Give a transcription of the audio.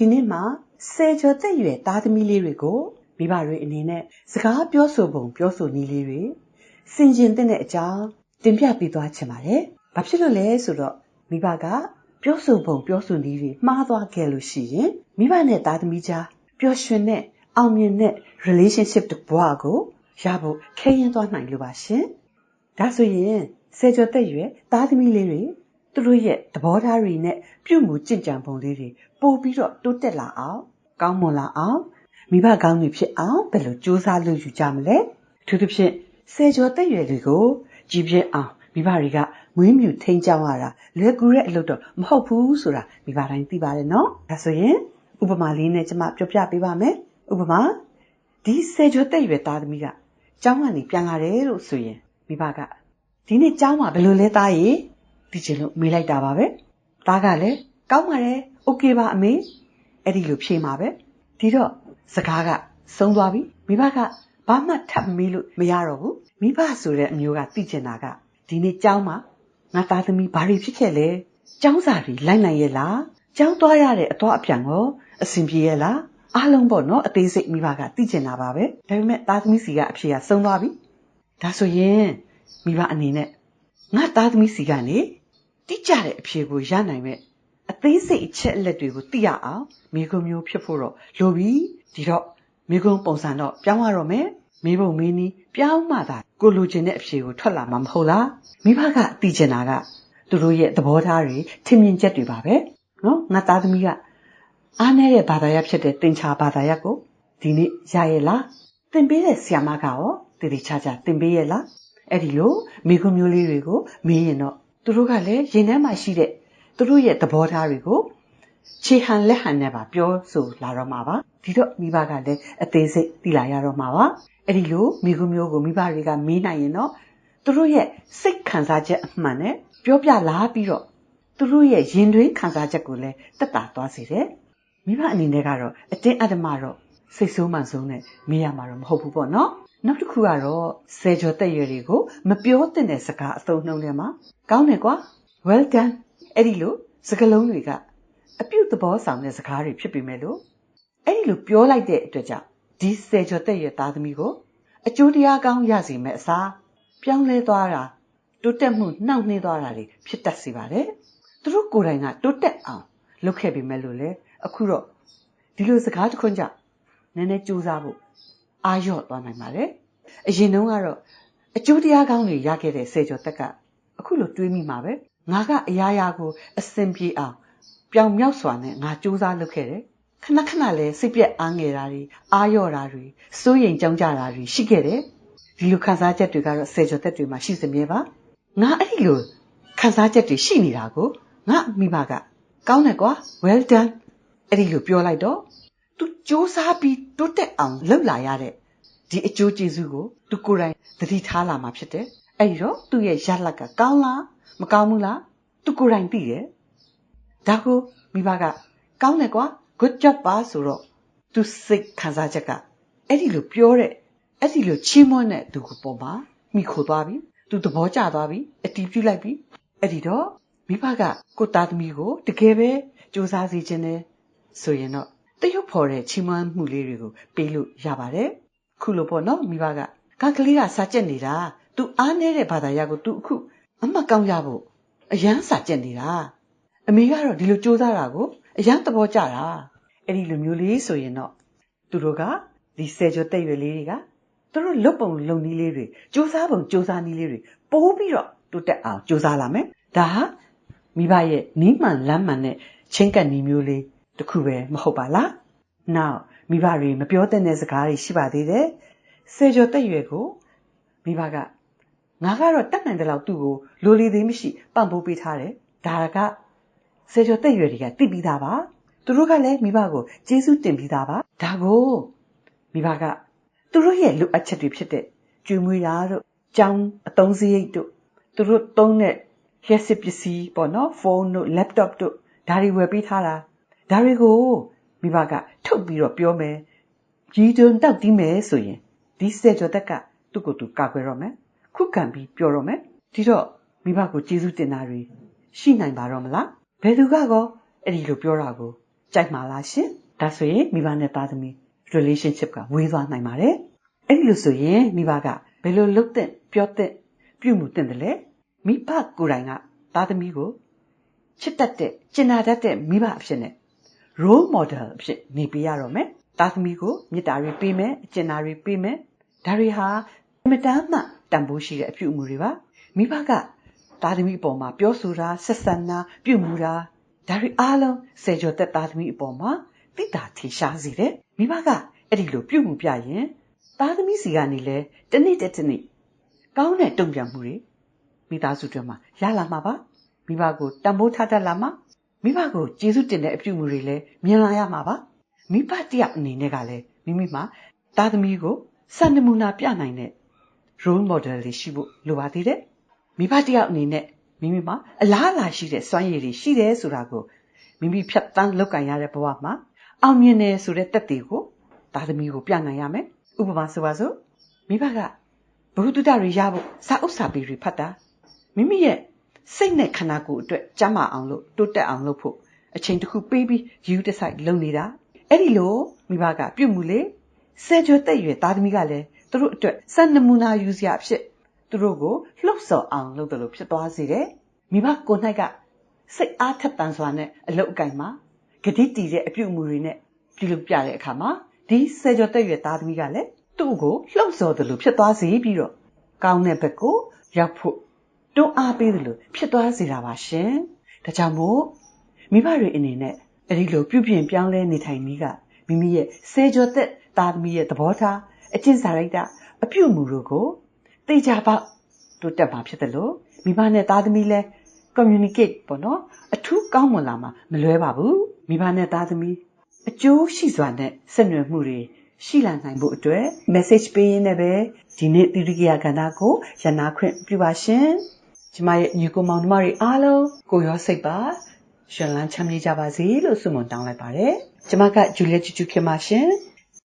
ဒီနေ့မှာဆယ်ကျော်သက်ရွယ်သားသမီးလေးတွေကိုမိဘတွေအနေနဲ့စကားပြောဆိုပုံပြောဆိုနည်းလေးတွေစင်ကျင်တဲ့အကြောင်းတင်ပြပေးသွားချင်ပါတယ်။ဘာဖြစ်လို့လဲဆိုတော့မိဘကပြောဆိုပုံပြောဆိုနည်းတွေမှားသွားခဲ့လို့ရှိရင်မိဘနဲ့သားသမီးကြားပျော်ရွှင်တဲ့အောင်မြင်တဲ့ relationship တဘွားကိုရဖို့ခဲရင်သွားနိုင်လို့ပါရှင်။ဒါဆိုရင်ဆယ်ကျော်သက်ရွယ်သားသမီးလေးတွေ သူတို့ရဲ့သဘောထားတွေနဲ့ပြုမှုကြင်ကြံပုံလေးတွေပို့ပြီးတော့တိုးတက်လာအောင်ကောင်းမွန်လာအောင်မိဘကောင်းတွေဖြစ်အောင်ဘယ်လိုကြိုးစားလုပ်ယူကြမလဲထူးထူးဖြင့်ဆယ်ကျော်သက်ရွယ်တွေကိုကြည်ပြင်းအောင်မိဘတွေကမွေးမြူထိန်ကြောင်းရတာလွယ်ကူတဲ့အလုပ်တော့မဟုတ်ဘူးဆိုတာမိဘတိုင်းသိပါတယ်နော်ဒါဆိုရင်ဥပမာလေးနဲ့ကျွန်မပြောပြပေးပါမယ်ဥပမာဒီဆယ်ကျော်သက်ရွယ်သားသမီးကကျောင်းကနေပြန်လာတယ်လို့ဆိုရင်မိဘကဒီနေ့ကျောင်းမှာဘယ်လိုလဲသားရေ သိချင်လို့မေးလိုက်တာပါပဲသားကလည်းကောင်းပါတယ်โอเคပါအမေအဲ့ဒီလိုဖြေမှာပဲဒီတော့စကားကဆုံးသွားပြီမိဘကဘာမှထပ်မေးလို့မရတော့ဘူးမိဘဆိုတဲ့အမျိုးကသိချင်တာကဒီနေ့ကျောင်းမှာငါသားသမီးဘာတွေဖြစ်ခဲ့လဲကျောင်းစာတွေလိုက်နိုင်ရဲ့လားကျောင်းသွားရတဲ့အသွားအပြန်ကိုအဆင်ပြေရဲ့လားအားလုံးပေါ့နော်အသေးစိတ်မိဘကသိချင်တာပါပဲဒါပေမဲ့သားသမီးစီကအဖြေကဆုံးသွားပြီဒါဆိုရင်မိဘအနေနဲ့ငါသားသမီးစီကနေ တိကျတဲ့အဖြေကိုရနိုင်မဲ့အသေးစိတ်အချက်အလက်တွေကိုသိရအောင်မိကုံမျိုးဖြစ်ဖို့တော့လိုပြီဒီတော့မိကုံပုံစံတော့ပြောင်းရတော့မယ်မိဘမင်းနီးပြောင်းမှသာကိုလိုချင်တဲ့အဖြေကိုထွက်လာမှာမဟုတ်လားမိဘကသိချင်တာကသူတို့ရဲ့သဘောထားတွေထင်မြင်ချက်တွေပါပဲနော်ငါသားသမီးကအားနည်းတဲ့ဘာသာရပ်ဖြစ်တဲ့သင်္ချာဘာသာရပ်ကိုဒီနေ့ရရဲ့လားသင်ပေးတဲ့ဆရာမကရောတည်တည်ချာချာသင်ပေးရဲ့လားအဲ့ဒီလိုမိကုံမျိုးလေးတွေကိုမေးရင်တော့ သူတို့ကလည်းရင်ထဲမှာရှိတဲ့သူတို့ရဲ့သဘောထားတွေကိုခြေဟန်လက်ဟန်နဲ့ပါပြောဆိုလာတော့မှာပါဒီတော့မိဘကလည်းအသေးစိတ်သိလာရတော့မှာပါအဲ့ဒီလိုမိကုမျိုးကိုမိဘတွေကမေးနိုင်ရင်တော့သူတို့ရဲ့စိတ်ခံစားချက်အမှန်နဲ့ပြောပြလာပြီးတော့သူတို့ရဲ့ရင်တွင်းခံစားချက်ကိုလည်းတက်တာသွားစေတယ်မိဘအနေနဲ့ကတော့အတင်းအဓမ္မတော့စိတ်ဆိုးမှန်ဆုံးနဲ့မေးရမှာတော့မဟုတ်ဘူးပေါ့နော် နောက်တစ်ခုကတော့ဆယ်ကျော်တက်ရွယ်တွေကိုမပြောသင့်တဲ့စကားအသုံးနှုန်းထဲမှာကောင်းတယ်ကွာ well done အဲ့ဒီလိုစကားလုံးတွေကအပြုတ်သဘောဆောင်တဲ့စကားတွေဖြစ်ပေမဲ့လို့အဲ့ဒီလိုပြောလိုက်တဲ့အတွက်ကြောင့်ဒီဆယ်ကျော်တက်ရွယ်သားသမီးကိုအကျိုးတရားကောင်းရစီမဲ့အစားပြောင်းလဲသွားတာတိုးတက်မှုနှောင့်နှေးသွားတာတွေဖြစ်တတ်စေပါတယ်သူတို့ကိုယ်တိုင်ကတိုးတက်အောင်လုပ်ခဲ့ပေမဲ့လို့လေအခုတော့ဒီလိုစကားတခွန်းကြောင့်နည်းနည်းကြိုးစားဖို့ အာရော့သွားနိုင်ပါတယ်အရင်တုန်းကတော့အကျိုးတရားကောင်းတွေရခဲ့တဲ့ဆယ်ကျော်တက်ကအခုလိုတွေးမိမှာပဲငါကအရာရာကိုအစင်ပြေအောင်ပြောင်မြောက်စွာနဲ့ငါစူးစမ်းလုပ်ခဲ့တယ်ခဏခဏလည်းစိတ်ပြက်အားငယ်တာတွေအာရော့တာတွေစိုးရိမ်ကြောင်းကြတာတွေရှိခဲ့တယ်ဒီလိုခံစားချက်တွေကတော့ဆယ်ကျော်သက်တွေမှာရှိစမြဲပါငါအဲ့ဒီလိုခံစားချက်တွေရှိနေတာကိုငါမိဘကကောင်းတယ်ကွာ well done အဲ့ဒီလိုပြောလိုက်တော့ သူစ조사ပြီးတိုးတက်အောင်လုပ်လာရတဲ့ဒီအကျိုးကျေးဇူးကိုသူကိုယ်တိုင်သတိထားလာမှာဖြစ်တယ်။အဲဒီတော့သူ့ရဲ့ရလဒ်ကကောင်းလားမကောင်းဘူးလားသူကိုယ်တိုင်သိတယ်။ဒါကိုမိဘကကောင်းတယ်ကွာ good job ပါဆိုတော့သူစိတ်ခံစားချက်ကအဲ့ဒီလိုပြောတဲ့အဲ့ဒီလိုချီးမွမ်းတဲ့သူကိုပေါ်မှာမိခိုသွားပြီ။သူသဘောကျသွားပြီအတီးပြုတ်လိုက်ပြီ။အဲ့ဒီတော့မိဘကကိုသားသမီးကိုတကယ်ပဲစူးစမ်းစီခြင်းနဲ့ဆိုရင်တော့ တရုပ်ဖော်တဲ့ချီးမွမ်းမှုလေးတွေကိုပေးလို့ရပါတယ်ခုလိုပေါ့နော်မိဘကကကလေးကစာကြက်နေတာ तू အားနေတဲ့ဘာသာရပ်ကို तू အခုအမှတ်ကောင်းရဖို့အရန်စာကြက်နေတာအမေကတော့ဒီလိုစူးစမ်းတာကိုအရန်သဘောကျတာအဲ့ဒီလိုမျိုးလေးဆိုရင်တော့သူတို့ကဒီဆယ်ကျော်တက်ရွယ်လေးတွေကသူတို့လွတ်ပုံလုံနည်းလေးတွေစူးစမ်းပုံစူးစမ်းနည်းလေးတွေပိုးပြီးတော့တိုးတက်အောင်စူးစမ်းလာမယ်ဒါဟာမိဘရဲ့နီးမှန်လမ်းမှန်နဲ့ချင်းကပ်နည်းမျိုးလေး တစ်ခုပဲမဟုတ်ပါလားနောက်မိဘတွေမပြောတဲ့စကားတွေရှိပါသေးတယ်ဆယ်ကျော်တက်ရွယ်ကိုမိဘကငါကတော့တက်နိုင်တဲ့လောက်သူ့ကိုလိုလီသေးမရှိပံ့ပိုးပေးထားတယ်ဒါကဆယ်ကျော်တက်ရွယ်တွေကသိပြီးသားပါသူတို့ကလည်းမိဘကိုကျေးဇူးတင်ပြီးသားပါဒါကိုမိဘကသူတို့ရဲ့လိုအပ်ချက်တွေဖြစ်တဲ့ကျွေးမွေးတာတို့ကြောင်းအသုံးစရိတ်တို့သူတို့သုံးတဲ့လျှက်စစ်ပစ္စည်းပေါ့နော်ဖုန်းတို့ laptop တို့ဒါတွေဝယ်ပေးထားတာ ဒါတွေကိုမိဘကထုတ်ပြီးတော့ပြောမယ်ကြီးတွန်းတောက်တီးမယ်ဆိုရင်ဒီဆယ်ကျော်တက်ကသူ့ကိုယ်သူကာကွယ်တော့မယ်ခုခံပြီးပြောတော့မယ်ဒီတော့မိဘကိုကျေးဇူးတင်တာတွေရှိနိုင်ပါတော့မလားဘယ်သူကကောအဲ့ဒီလိုပြောတာကိုကြိုက်မှာလားရှင်ဒါဆိုရင်မိဘနဲ့သားသမီး relationship ကဝေးသွားနိုင်ပါတယ်အဲ့ဒီလိုဆိုရင်မိဘကဘယ်လိုလုပ်တဲ့ပြောတဲ့ပြုမှုတဲ့တယ်လဲမိဘကိုယ်တိုင်ကသားသမီးကိုချစ်တတ်တဲ့ကျင်နာတတ်တဲ့မိဘအဖြစ်နဲ့ role model အဖြစ်နေပြရတော့မယ်သားသမီးကိုမေတ္တာတွေပေးမယ်အကျင့်နာတွေပေးမယ်ဒါတွေဟာအမတန်မှတန်ဖိုးရှိတဲ့အပြုအမူတွေပါမိဘကသားသမီးအပေါ်မှာပြောဆိုတာဆက်ဆံတာပြုမှုတာဒါတွေအားလုံးစေကျော်သက်သားသမီးအပေါ်မှာသိတာထင်ရှားစေတယ်မိဘကအဲ့ဒီလိုပြုမှုပြရင်သားသမီးစီကနေလဲတနေ့တစ်နေ့ကောင်းတဲ့တုံ့ပြန်မှုတွေမိသားစုတွေမှာရလာမှာပါမိဘကိုတန်ဖိုးထားတတ်လာမှာ မိဘကိုကျေးဇူးတင်တဲ့အပြုအမူတွေလည်းမြင်လာရမှာပါမိဘတယောက်အနေနဲ့ကလည်းမိမိမှာသားသမီးကိုစံနမူနာပြနိုင်တဲ့ role model တွေရှိဖို့လိုပါသေးတယ်မိဘတယောက်အနေနဲ့မိမိမှာအလားအလာရှိတဲ့စွမ်းရည်တွေရှိတယ်ဆိုတာကိုမိမိဖြတ်တန်းလုပ်ကင်ရတဲ့ဘဝမှာအောင်မြင်တယ်ဆိုတဲ့တက်တွေကိုသားသမီးကိုပြနိုင်ရမယ်ဥပမာဆိုပါစို့မိဘကဘုဟုတုတတွေရဖို့စာအုပ်စာပေတွေဖတ်တာမိမိရဲ့ စိတ်နဲ့ခန္ဓာကိုယ်အတွက်ကျန်းမာအောင်လို့တိုးတက်အောင်လုပ်ဖို့အချိန်တစ်ခုပေးပြီးယူတဆိုင်လုပ်နေတာအဲ့ဒီလိုမိဘကပြုတ်မှုလေဆယ်ကျော်တက်ရွယ်သားသမီးကလည်းသူတို့အတွက်စံနမူနာယူစရာဖြစ်သူတို့ကိုလှုပ်ဆော်အောင်လုပ်တယ်လို့ဖြစ်သွားစေတယ်မိဘကိုယ်၌ကစိတ်အားထက်သန်စွာနဲ့အလုတ်အကင်မှာဂတိတည်တဲ့အပြုအမူတွေနဲ့ပြုလုပ်ပြတဲ့အခါမှာဒီဆယ်ကျော်တက်ရွယ်သားသမီးကလည်းသူ့ကိုလှုပ်ဆော်တယ်လို့ဖြစ်သွားစေပြီးတော့ကောင်းတဲ့ဘက်ကိုရောက်ဖို့ တွန်းအားပေးတယ်လို့ဖြစ်သွားစေတာပါရှင်ဒါကြောင့်မို့မိဘတွေအနေနဲ့အဲဒီလိုပြုပြင်ပြောင်းလဲနေထိုင်နည်းကမိမိရဲ့ဆယ်ကျော်သက်သားသမီးရဲ့သဘောထားအကျင့်စာရိတ္တအပြုအမူတို့ကိုသိကြပေါက်တိုးတက်မှာဖြစ်တယ်လို့မိဘနဲ့သားသမီးလဲ communicate ပေါ့နော်အထူးကောင်းမွန်လာမှာမလွဲပါဘူးမိဘနဲ့သားသမီးအကျိုးရှိစွာနဲ့ဆက်နွယ်မှုတွေရှိလာနိုင်ဖို့အတွက် message ပေးရင်းနဲ့ပဲဒီနေ့တိရိယကဏ္ဍကိုရနာခွင့်ပြုပါရှင် ကျမရဲ့ညီကိုမောင်နှမတွေအားလုံးကိုရောစိတ်ပါရှင်လန်းချမ်းမြေ့ကြပါစေလို့ဆုမွန်တောင်းလိုက်ပါတယ်ကျမကဂျူလီယက်ချူချူခင်ပါရှင်